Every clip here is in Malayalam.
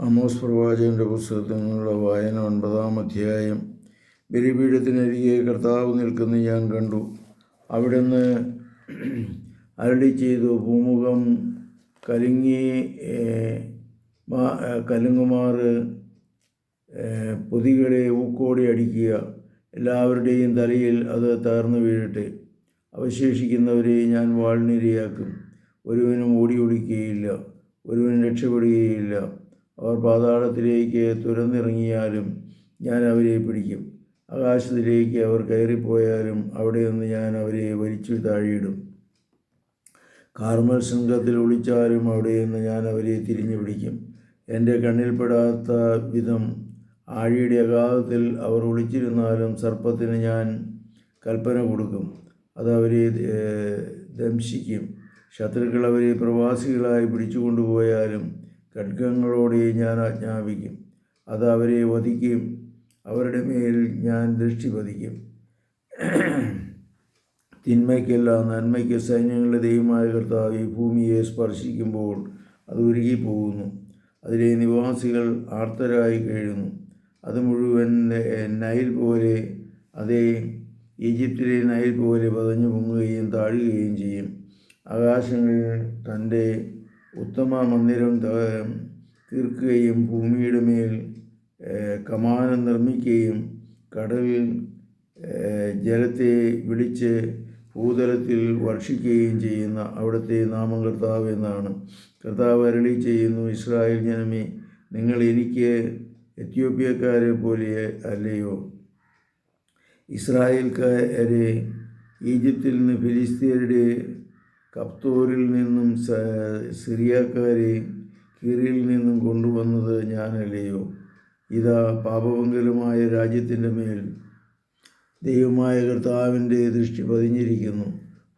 ആമോസ് പ്രവാചകന്റെ പുസ്തകത്തിൽ നിന്നുള്ള വായന ഒൻപതാം അധ്യായം. ബലിപീഠത്തിനരികെ കർത്താവ് നിൽക്കുന്ന ഞാൻ കണ്ടു. അവിടുന്ന് അരളി ചെയ്തു. ഭൂമുഖം കലുങ്ങി കലുങ്ങുമാറ് പൊതികളെ ഊക്കോടി അടിക്കുക. എല്ലാവരുടെയും തലയിൽ അത് തകർന്നു വീഴട്ടെ. അവശേഷിക്കുന്നവരെ ഞാൻ വാൾനിരയാക്കും. ഒരുവനും ഓടി ഒളിക്കുകയില്ല ഒരുവനും രക്ഷപ്പെടുകയില്ല. അവർ പാതാളത്തിലേക്ക് തുരന്നിറങ്ങിയാലും ഞാൻ അവരെ പിടിക്കും. ആകാശത്തിലേക്ക് അവർ കയറിപ്പോയാലും അവിടെ നിന്ന് ഞാൻ അവരെ വലിച്ചു താഴെയിടും. കാർമൽ ശൃംഖത്തിൽ ഒളിച്ചാലും അവിടെ നിന്ന് ഞാൻ അവരെ തിരിഞ്ഞു പിടിക്കും. എന്റെ കണ്ണിൽപ്പെടാത്ത വിധം ആഴിയുടെ അഗാധത്തിൽ അവർ ഒളിച്ചിരുന്നാലും സർപ്പത്തിന് ഞാൻ കൽപ്പന കൊടുക്കും. അത് അവരെ ദംശിക്കും. ശത്രുക്കൾ അവരെ പ്രവാസികളായി പിടിച്ചുകൊണ്ടുപോയാലും ഖഡ്ഗങ്ങളോടെ ഞാൻ ആജ്ഞാപിക്കും. അത് അവരെ വധിക്കും. അവരുടെ മേൽ ഞാൻ ദൃഷ്ടി പതിക്കും. തിന്മയ്ക്കല്ല നന്മയ്ക്ക് സൈന്യങ്ങളുടെ ദൈവമായ കർത്താവ് ഈ ഭൂമിയെ സ്പർശിക്കുമ്പോൾ അത് ഉരുകിപ്പോകുന്നു. അതിലെ നിവാസികൾ ആർത്തരായി കഴിയുന്നു. അത് മുഴുവൻ നൈൽ പോലെ അതേ ഈജിപ്തിലെ നൈൽ പോലെ പതഞ്ഞു പൊങ്ങുകയും താഴുകയും ചെയ്യും. ആകാശങ്ങളിൽ തന്റെ ഉത്തമ മന്ദിരം തീർക്കുകയും ഭൂമിയുടെ മേൽ കമാനം നിർമ്മിക്കുകയും കടലിൽ ജലത്തെ വിളിച്ച് ഭൂതലത്തിൽ വർഷിക്കുകയും ചെയ്യുന്ന അവിടുത്തെ നാമം കർത്താവ് എന്നാണ്. കർത്താവ് അരളി ചെയ്യുന്നു ഇസ്രായേൽ ജനമേ നിങ്ങൾ എനിക്ക് എത്യോപ്യക്കാരെ പോലെ അല്ലയോ? ഇസ്രായേൽക്കാരെ ഈജിപ്തിൽ നിന്ന് ഫിലിസ്തീനരുടെ കപ്തോരിൽ നിന്നും സിറിയക്കാരെ കീറിയിൽ നിന്നും കൊണ്ടുവന്നത് ഞാനല്ലയോ? ഇതാ പാപമംഗലമായ രാജ്യത്തിന്റെ മേൽ ദൈവമായ കർത്താവിന്റെ ദൃഷ്ടി പതിഞ്ഞിരിക്കുന്നു.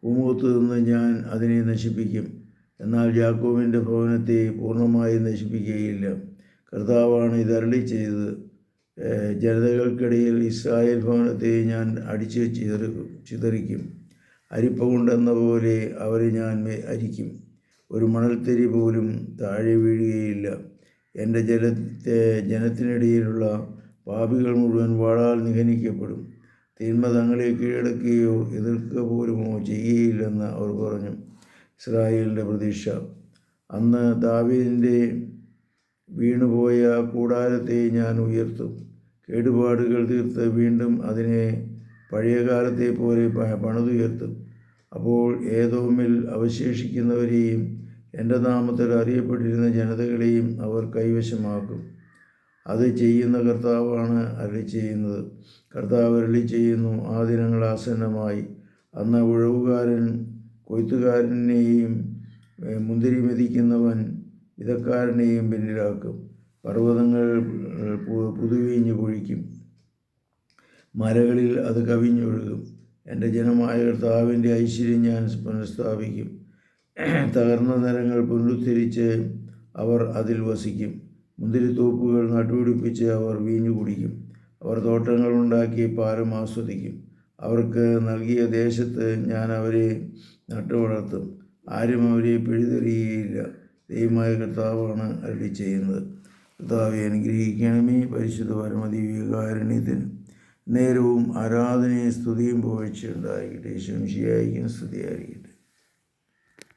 ഭൂമുഖത്ത് നിന്ന് ഞാൻ അതിനെ നശിപ്പിക്കും. എന്നാൽ ജാക്കോവിന്റെ ഭവനത്തെ പൂർണമായി നശിപ്പിക്കുകയില്ല. കർത്താവാണ് ഇതരളി ചെയ്തത് ജനതകൾക്കിടയിൽ ഇസ്രായേൽ ഭവനത്തെ ഞാൻ അടിച്ച് ചിതറി ചിതറിക്കും. അരിപ്പ കൊണ്ടെന്ന പോലെ അവരെ ഞാൻ അരിക്കും. ഒരു മണൽത്തരി പോലും താഴെ വീഴുകയില്ല. എന്റെ ജലത്തെ ജനത്തിനിടയിലുള്ള പാപികൾ മുഴുവൻ വാളാൽ നിഹനിക്കപ്പെടും. തിന്മ തങ്ങളെ കീഴടക്കുകയോ എതിർക്കുക പോലുമോ ചെയ്യുകയില്ലെന്ന് അവർ പറഞ്ഞു. ഇസ്രായേലിന്റെ പ്രതീക്ഷ. അന്ന് ദാവീദിന്റെ വീണുപോയ കൂടാരത്തെ ഞാൻ ഉയർത്തും. കേടുപാടുകൾ തീർത്ത് വീണ്ടും അതിനെ പഴയകാലത്തെ പോലെ പണിതുയർത്തും. അപ്പോൾ ഏതോമിൽ അവശേഷിക്കുന്നവരെയും എന്റെ നാമത്തിൽ അറിയപ്പെട്ടിരുന്ന ജനതകളെയും അവർ കൈവശമാക്കും. അത് ചെയ്യുന്ന കർത്താവാണ് അരളി ചെയ്യുന്നത്. കർത്താവ് അരളി ചെയ്യുന്നു ആ ദിനങ്ങൾ ആസന്നമായി. അന്ന് ഉഴവുകാരൻ കൊയ്ത്തുകാരനെയും മുന്തിരി മെതിക്കുന്നവൻ വിധക്കാരനെയും പിന്നിലാക്കും. പർവതങ്ങൾ പുതുവീഞ്ഞ് പൊഴിക്കും. മലകളിൽ അത് കവിഞ്ഞൊഴുകും. എന്റെ ജനമായ കർത്താവിന്റെ ഐശ്വര്യം ഞാൻ പുനഃസ്ഥാപിക്കും. തകർന്ന നിരങ്ങൾ പുനരുദ്ധരിച്ച് അവർ അതിൽ വസിക്കും. മുന്തിരിത്തോപ്പുകൾ നട്ടുപിടിപ്പിച്ച് അവർ വീഞ്ഞു കുടിക്കും അവർ തോട്ടങ്ങൾ ഉണ്ടാക്കി പാരം ആസ്വദിക്കും. അവർക്ക് നൽകിയ ദേശത്ത് ഞാൻ അവരെ നട്ടുവളർത്തും. ആരും അവരെ പിഴുതെറിയുകയില്ല ദൈവമായ കർത്താവാണ് അരളി ചെയ്യുന്നത് കർത്താവെ അനുഗ്രഹിക്കണമേ. പരിശുദ്ധ പരമദിവ്യകാരുണ്യത്തിന് നേരവും ആരാധനയും സ്തുതിയും പോയിച്ചുണ്ടായിരിക്കട്ടെ ശംശിയായിരിക്കും സ്തുതിയായിരിക്കും